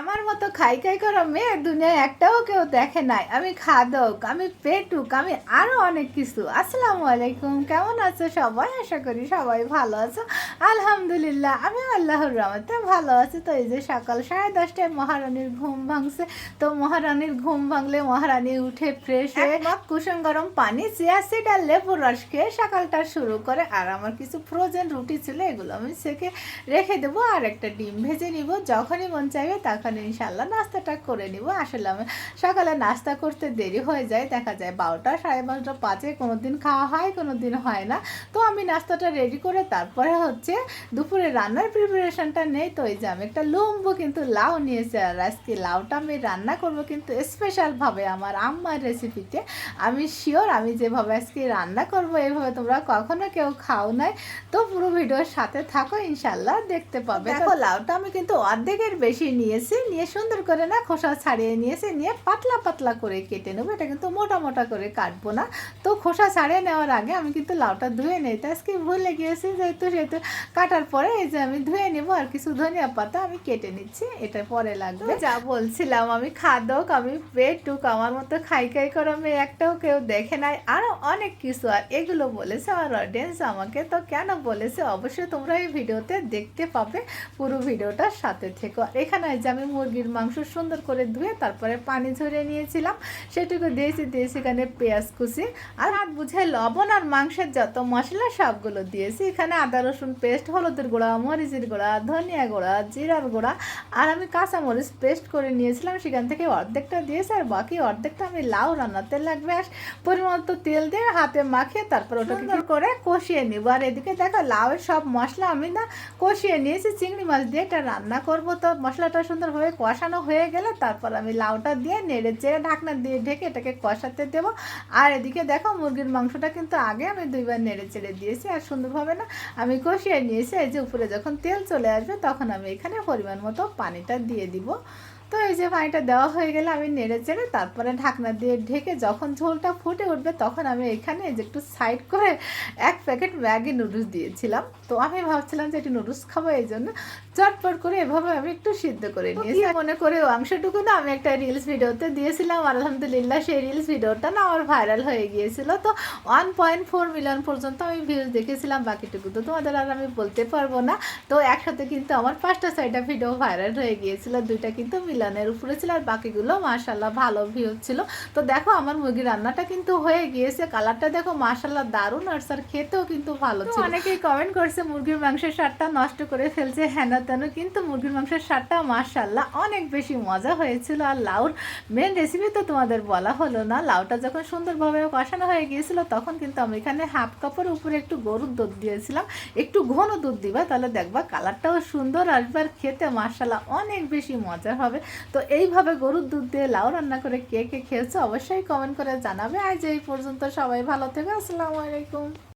আমার মতো খাই খাই করা মেয়ে দুনিয়ায় একটাও কেউ দেখে নাই। আমি খাদক আমি পেটুক আমি আরও অনেক কিছু। আসসালামু আলাইকুম কেমন আছো সবাই? আশা করি সবাই ভালো আছো। আলহামদুলিল্লাহ আমি আল্লাহর রহমতে ভালো আছি। তো এই যে সকাল সাড়ে দশটায় মহারানীর ঘুম ভাঙছে। তো মহারানীর ঘুম ভাঙলে মহারানী উঠে ফ্রেশ হয়ে কুসুম গরম পানি চিয়া সিড আর লেবুর রস খেয়ে সকালটা শুরু করে। আর আমার কিছু ফ্রোজেন রুটি ছিল এগুলো আমি সেকে রেখে দেবো। আর একটা ডিম ভেজে নিব। যখনই মন চাইবে তখন ইনশাল্লাহ নাস্তাটা করে নিব। আসলে আমি সকালে নাস্তা করতে দেরি হয়ে যায় দেখা যায় বারোটা সাড়ে বারোটা পাঁচে কোনো দিন খাওয়া হয় কোনো দিন হয় না। তো আমি নাস্তাটা রেডি করে তারপরে হচ্ছে দুপুরে রান্নার প্রিপারেশনটা নেই তো এই যে আমি একটা লম্বু কিন্তু লাউ নিয়েছি আর আজকে লাউটা আমি রান্না করব কিন্তু স্পেশালভাবে আমার আম্মার রেসিপিতে আমি শিওর আমি যেভাবে আজকে রান্না করব এইভাবে তোমরা কখনো কেউ খাও নাই। তো পুরো ভিডিওর সাথে থাকো ইনশাল্লাহ দেখতে পাবে। দেখো লাউটা আমি কিন্তু অর্ধেকের বেশি নিয়েছি নিয়ে সুন্দর করে না খোসা ছাড়িয়ে নিয়েছি নিয়ে পাতলা পাতলা করে কেটে নেব। এটা কিন্তু মোটা মোটা করে কাটবো না। তো খোসা ছাড়িয়ে নেওয়ার আগে আমি কিন্তু লাউটা ধুয়ে নিই। তো আজকে ভুলে গিয়েছি যেহেতু, সেহেতু কাটার পরে এই যে আমি ধুয়ে নেব আর কিছু ধনিয়া পাতা আমি কেটে নিচ্ছি। এটা পরে লাগবে। যা বলছিলাম, আমি খাদক, আমি পেটুক, আমার মতো খাই খাই করে আমি একটাও কেউ দেখে নাই। আরও অনেক কিছু আর এগুলো বলেছে আমার অডিয়েন্স আমাকে তো কেন বলেছে? অবশ্যই তোমরা এই ভিডিওতে দেখতে পাবে। পুরো ভিডিওটার সাথে থেকো। আর এখানে যে আমি মুরগির মাংস সুন্দর করে ধুয়ে তারপরে পানি ঝরিয়ে নিয়েছিলাম। সেটুকু দিয়েছি দিয়েছি সেখানে পেঁয়াজ কুচি আর হাত বুঝে লবণ আর মাংসের যত মশলা সবগুলো দিয়েছি। এখানে আদা রসুন পেস্ট হলুদের গুঁড়া মরিচের গুঁড়া ধনিয়া গুঁড়া জিরার গুঁড়া আর আমি কাঁচামরিচ পেস্ট করে নিয়েছিলাম। সেখান থেকে অর্ধেকটা দিয়েছি আর বাকি অর্ধেকটা আমি লাউ রান্নাতে লাগবে। আর পরিমাণ মতো তেল দিয়ে হাতে মাখিয়ে তারপর ওটা করে কষিয়ে নিব। আর এদিকে দেখো লাউয়ের সব মশলা আমি না কষিয়ে নিয়েছি। চিংড়ি মাছ দিয়ে এটা রান্না করব। তো মশলাটা সুন্দরভাবে কষানো হয়ে গেলে তারপর আমি লাউটা দিয়ে নেড়ে চেড়ে ঢাকনা দিয়ে ঢেকে এটাকে কষাতে দেবো। আর এদিকে দেখো মুরগির মাংসটা কিন্তু আগে আমি দুইবার নেড়ে চেড়ে দিয়েছি আর সুন্দরভাবে না আমি কষিয়ে নিয়েছি। এই যে উপরে যখন তেল চলে আসবে তখন আমি এখানে পরিমাণ মতো পানিটা দিয়ে দিব। তো এই যে পানিটা দেওয়া হয়ে গেলে আমি নেড়ে চেড়ে তারপরে ঢাকনা দিয়ে ঢেকে যখন ঝোলটা ফুটে উঠবে তখন আমি এখানে যে একটু সাইড করে এক প্যাকেট ম্যাগি নুডলস দিয়েছিলাম। তো আমি ভাবছিলাম যে একটু নুডলস খাব এই জন্য চটপট করে এভাবে আমি একটু সিদ্ধ করে নিয়েছি। মনে করে অংশটুকু না আমি একটা রিলস ভিডিওতে দিয়েছিলাম আর আলহামদুলিল্লাহ সেই রিলস ভিডিওটা না আমার ভাইরাল হয়ে গিয়েছিল। তো ওয়ান পয়েন্ট ফোর মিলিয়ন পর্যন্ত আমি ভিউজ দেখেছিলাম বাকিটুকু তো তোমাদের আর আমি বলতে পারব না। তো একসাথে কিন্তু আমার পাঁচটা ছয়টা ভিডিও ভাইরাল হয়ে গিয়েছিল দুইটা কিন্তু মিলনের উপরে ছিল আর বাকিগুলো মার্শাল্লাহ ভালো ভিউ ছিল। তো দেখো আমার মুরগি রান্নাটা কিন্তু হয়ে গিয়েছে কালারটা দেখো মার্শাল্লাহ দারুণ আর স্যার খেতেও কিন্তু ভালো ছিল। অনেকেই কমেন্ট করছে মুরগির মাংসের স্বাদটা নষ্ট করে ফেলছে হেন তেন কিন্তু মুরগির মাংসের স্বাদটা মার্শাল্লাহ অনেক বেশি মজা হয়েছিল। আর লাউর মেন রেসিপি তো তোমাদের বলা হলো না লাউটা যখন সুন্দরভাবে কষানো হয়ে গিয়েছিল তখন কিন্তু আমি এখানে হাফ কাপের উপরে একটু গরুর দুধ দিয়েছিলাম। একটু ঘন দুধ দিবা তাহলে দেখবা কালারটাও সুন্দর আসবে আর খেতে মার্শাল্লাহ অনেক বেশি মজা হবে। তো এইভাবে গরুর দুধ দিয়ে লাউ রান্না করে কে কে খেয়েছো অবশ্যই কমেন্ট করে জানাবে। আজ এই পর্যন্ত সবাই ভালো থেকো, আসসালামু আলাইকুম।